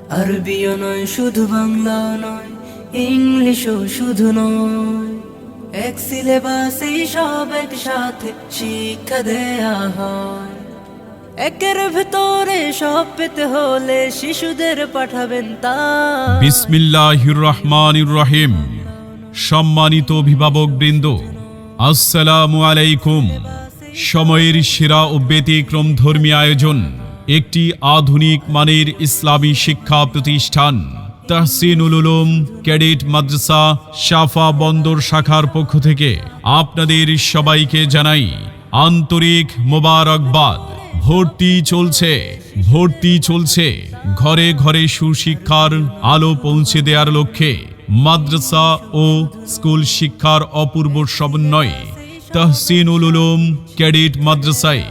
RBO নয়, শুধু বাংলা নয়, ইংলিশও শুধু নয়। এক সিলেবাসেই সব একসাথে শিক্ষা দেয়া হয়। একের ভেতরে সব পেতে হলে শিশুদের পাঠাবেন তা। বিসমিল্লাহির রহমানির রহিম সম্মানিত অভিভাবক বৃন্দ আসসালামু আলাইকুম। সময়ের সেরা ও ব্যতিক্রম ধর্মী আয়োজন একটি আধুনিক মানের ইসলামী শিক্ষা প্রতিষ্ঠান। তাহসিনুল উলুম, ক্যাডেট মাদ্রাসা, শাফা বন্দর শাখার পক্ষ থেকে আপনাদের সবাইকে জানাই আন্তরিক মোবারকবাদ। ভর্তি চলছে ভর্তি চলছে। ঘরে ঘরে সুশিক্ষার আলো পৌঁছে দেওয়ার লক্ষ্যে মাদ্রাসা ও স্কুল শিক্ষার অপূর্ব সমন্বয়ে তহসিনুল উলুম, ক্যাডেট মাদ্রাসায়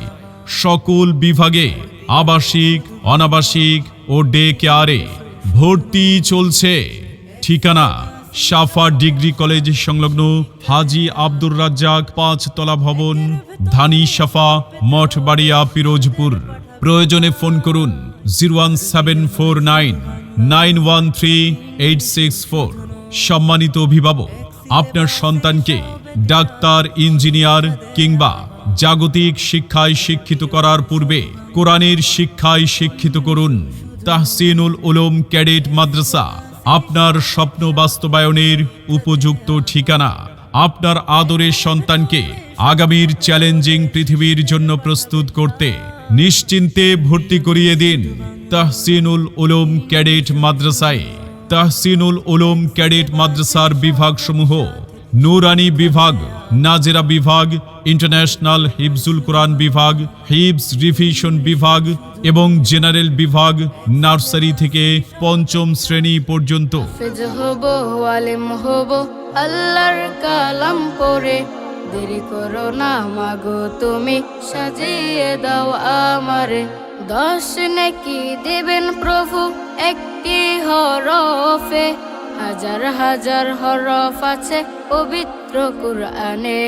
সকল বিভাগে আবাসিক, অনাবাসিক ও ডে কেয়ারে ভর্তি চলছে। ঠিকানা, সাফা ডিগ্রি কলেজ সংলগ্ন হাজি আব্দুর রাজ্জাক পাঁচতলা ভবন, ধানি সাফা, মঠবাড়িয়া, পিরোজপুর। প্রয়োজনে ফোন করুন zero one seven four nine nine one three, eight six four. সম্মানিত অভিভাবক, আপনার সন্তানকে ডাক্তার, ইঞ্জিনিয়ার কিংবা জাগতিক শিক্ষায় শিক্ষিত করার পূর্বে কোরআনের শিক্ষায় শিক্ষিত করুন। তাহসিনুল উলুম ক্যাডেট মাদ্রাসা, আপনার স্বপ্ন বাস্তবায়নের উপযুক্ত ঠিকানা। আপনার আদরের সন্তানকে আগামীর চ্যালেঞ্জিং পৃথিবীর জন্য প্রস্তুত করতে নিশ্চিন্তে ভর্তি করিয়ে দিন তাহসিনুল উলুম ক্যাডেট মাদ্রাসায়। তাহসিনুল উলুম ক্যাডেট মাদ্রাসার বিভাগসমূহ নুরানি বিভাগ, নাজেরা বিভাগ, ইন্টারন্যাশনাল হিফজুল কোরআন বিভাগ হিবস রিভিশন বিভাগ এবং জেনারেল বিভাগ নার্সারি থেকে পঞ্চম শ্রেণি পর্যন্ত। আল্লাহর কালাম দেরি তুমি দাও দশ নাকি দেবেন প্রভু একটি হরফে। হাজার হাজার হরফ আছে পবিত্র কুরআনে।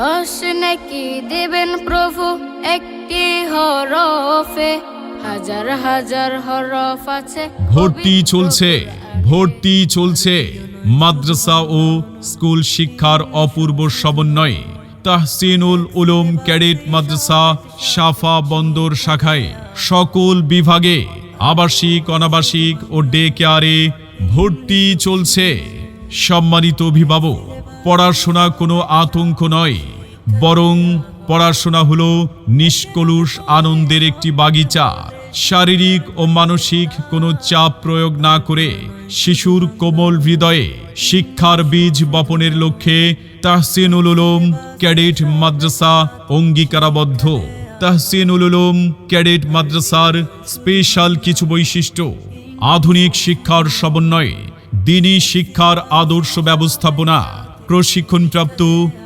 দশ নাকি দেবেন প্রভু একটি হরফে। হাজার হাজার হরফ আছে ভর্তি চলছে। ভর্তি চলছে। মাদ্রাসা ও স্কুল শিক্ষার অপূর্ব সমন্বয়ে তাহসিনুল উলুম ক্যাডেট মাদ্রাসা সাফা বন্দর শাখায় সকল বিভাগে আবাসিক অনাবাসিক ও ডে কেয়ারে ভর্তি চলছে। সম্মানিত অভিভাবক, পড়াশোনা কোনো আতঙ্ক নয়, বরং পড়াশোনা হলো নিষ্কলুষ আনন্দের একটি বাগিচা। শারীরিক ও মানসিক কোনো চাপ প্রয়োগ না করে শিশুর কোমল হৃদয়ে শিক্ষার বীজ বপনের লক্ষ্যে তাহসিনুল উলুম ক্যাডেট মাদ্রাসা অঙ্গীকারাবদ্ধ। তাহসিনুল উলুম ক্যাডেট মাদ্রাসার স্পেশাল কিছু বৈশিষ্ট্য আধুনিক শিক্ষার সমন্বয়ে দিনী শিক্ষার আদর্শ ব্যবস্থাপনা প্রশিক্ষণপ্রাপ্ত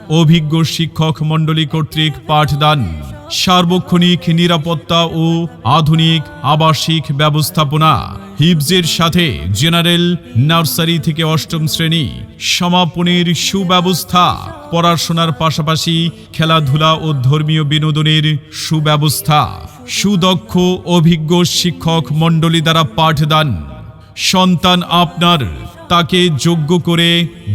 অভিজ্ঞ শিক্ষক মণ্ডলী কর্তৃক পাঠদান, সার্বক্ষণিক নিরাপত্তা ও আধুনিক আবাসিক ব্যবস্থাপনা হিবজের সাথে জেনারেল নার্সারি থেকে অষ্টম শ্রেণি, সমাপনের সুব্যবস্থা, পড়াশোনার পাশাপাশি খেলাধুলা ও ধর্মীয় বিনোদনের সুব্যবস্থা। সুদক্ষ, অভিজ্ঞ শিক্ষক মণ্ডলী দ্বারা পাঠদান। সন্তান আপনার, তাকে যোগ্য করে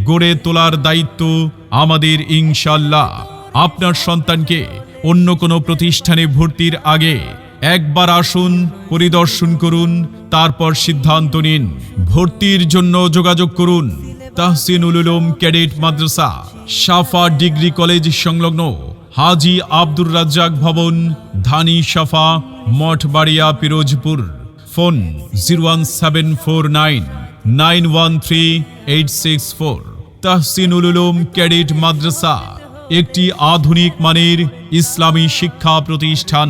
গড়ে তোলার দায়িত্ব আমাদের ইনশাল্লাহ আপনার সন্তানকে অন্য কোনো প্রতিষ্ঠানে ভর্তির আগে একবার আসুন, পরিদর্শন করুন তারপর সিদ্ধান্ত নিন। ভর্তির জন্য যোগাযোগ করুন। তাহসিনুল উলুম ক্যাডেট মাদ্রাসা সাফা ডিগ্রি কলেজ সংলগ্ন হাজি আব্দুর রাজ্জাক ভবন, Dhani Safa Mathbaria Pirojpur. Phone zero one seven four nine nine one three eight six four. Tahsinul Ulum cadet মাদ্রাসা, একটি আধুনিক মানের ইসলামী শিক্ষা প্রতিষ্ঠান।